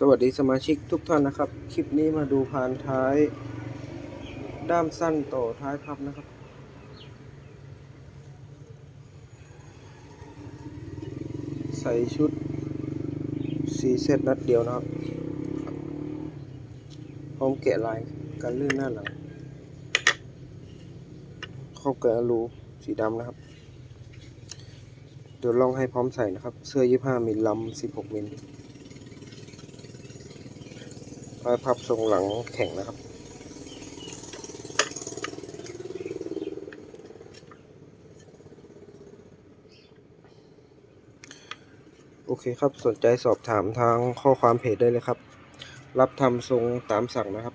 สวัสดีสมาชิกทุกท่านนะครับ คลิปนี้มาดูพานท้าย ด้ามสั้นต่อท้ายพับนะครับ ใส่ชุดสีเซตนัดเดียวนะครับ พร้อมแกะลายกันลื่นหน้าหลัง เข้าแกะรูสีดำนะครับ เดี๋ยวลองให้พร้อมใส่นะครับ เสื้อ 25 มิลลำ16 มิล้าพับทรงหลังแข็งนะครับ โอเคครับสนใจสอบถามทางข้อความเพจได้เลยครับ รับทำทรงตามสั่งนะครับ